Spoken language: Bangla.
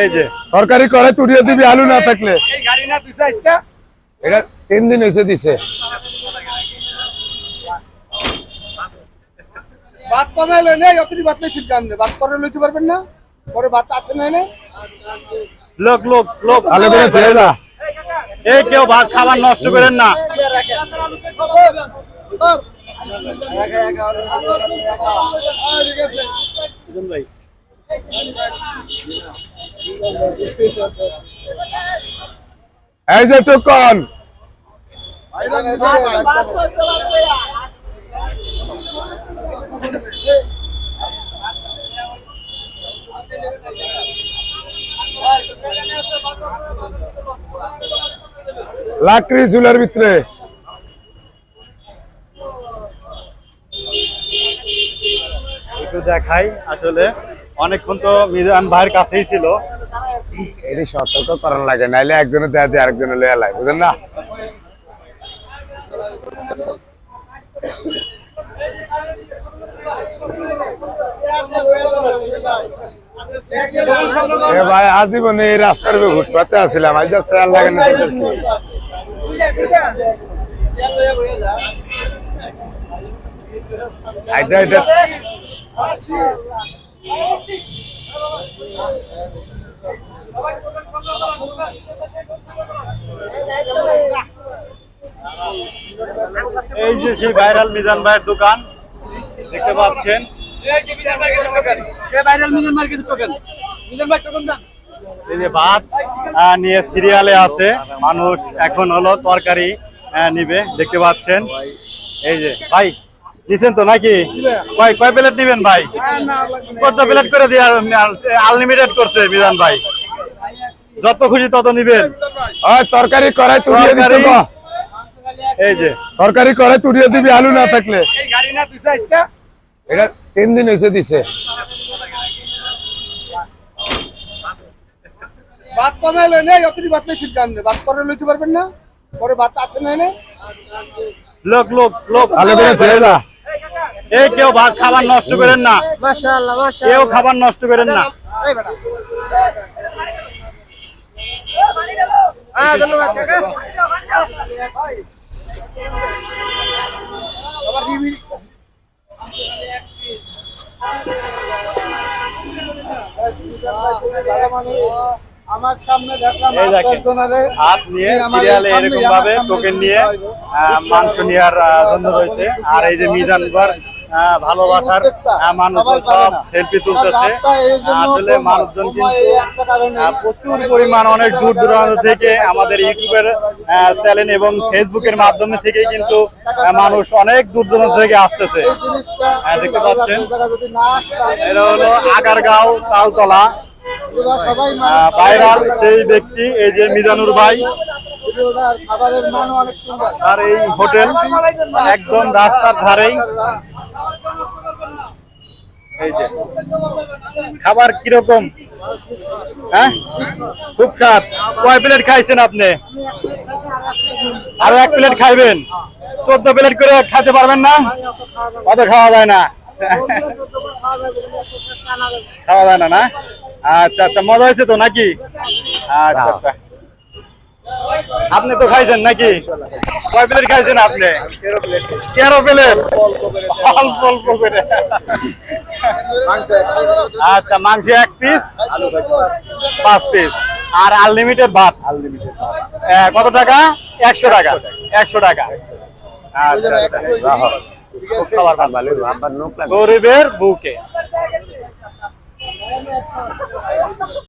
এই যে তরকারি করে তুড়িয়ে দিবি আলু না থাকলে। এই গাড়ি না দিছে আজকে? এটা তিন দিন এসে দিছে। ভাত কমে লইলে অতটি ভাত নেই শীত গান ভাত করে লইতে পারবেন না? পরে ভাত আছে না এনে? লোক লোক করে দা এই কেউ ভাত খাবার নষ্ট করেন না। ঠিক আছে এই যে টুকন। লাকড়ি চুলের ভিতরে। একটু দেখাই, আসলে অনেকক্ষণ তো মিজান ভাইয়ের কাছেই ছিল। এটি সতর্ক করার লাগে, নাইলে একজনে দেয়া দিয়ে আরেকজনে লইয়া লাগে বুঝেন না? ভাই, আজীবনে এই রাস্তার ফুটপাতে আসছিলাম আজ স্যার লাগে না আইটা আইটা এই যে সেই ভাইরাল মিজান ভাইয়ের দোকান, দেখতে পাচ্ছেন। এই যে ভাত নিয়ে সিরিয়ালে আছে। মানুষ এখন হলো তরকারি নিবে, দেখতে পাচ্ছেন। এই যে, ভাই, নিছেন তো নাকি? কয় কয় প্লেট নিবেন ভাই? কত প্লেট করে দিয়ে আনলিমিটেড করছে মিজান ভাই? যত খুশি তত নিবেন। তরকারি করাই তুড়িয়ে দিতে। এই যে। তরকারি করে তুড়িয়ে দিবি আলু না থাকলে। এই গাড়ি না দিছে এটা তিন দিন এসে দিছে। ভাত কমে অতটি নেই করে লইতে পারবেন না? পরে ভাত আছে না এনে? লোক লোক লোক। করে এই কেউ ভাত খাবার নষ্ট করেন না। মাশাআল্লাহ কেউ খাবার নষ্ট করেন না। ধন্যবাদ কাকা। আমার সামনে দেখলাম হাত নিয়ে সিরিয়ালে এরকম ভাবে টোকেন নিয়ে আহ, মাংস নেওয়ার আহ, জন্য রয়েছে। আর এই যে মিজান ভার আহ, ভালোবাসার আহ, মানুষজন সব সেলফি তুলতেছে। আসলে মানুষজন কিন্তু প্রচুর পরিমাণ অনেক দূর দূরান্ত থেকে আমাদের ইউটিউবের চ্যানেল এবং ফেসবুকের মাধ্যমে থেকে কিন্তু মানুষ অনেক দূর দূরান্ত থেকে আসতেছে। হ্যাঁ, দেখতে পাচ্ছেন। এটা হলো আগারগাঁও তালতলা। ভাইরাল সেই ব্যক্তি এই যে মিজানুর ভাই। আর এই হোটেল একদম রাস্তার ধারেই। খাবার কীরকম? হ্যাঁ? খুব স্বাদ। কয় প্লেট খাইছেন আপনি? আরও এক প্লেট খাইবেন। চোদ্দ প্লেট করে খাইতে পারবেন না? অত খাওয়া যায় না। খাওয়া যায় না না? আচ্ছা আচ্ছা মজা হয়েছে তো নাকি? আচ্ছা আচ্ছা। আপনি তো খাইছেন নাকি? কয় প্লেট খাইছেন আপনি? তেরো প্লেট। অল্প অল্প করে। আচ্ছা মাংস এক পিস পাঁচ পিস আর আনলিমিটেড ভাত। কত টাকা? একশো টাকা। একশো টাকা। আচ্ছা আচ্ছা। গরিবের বুকে।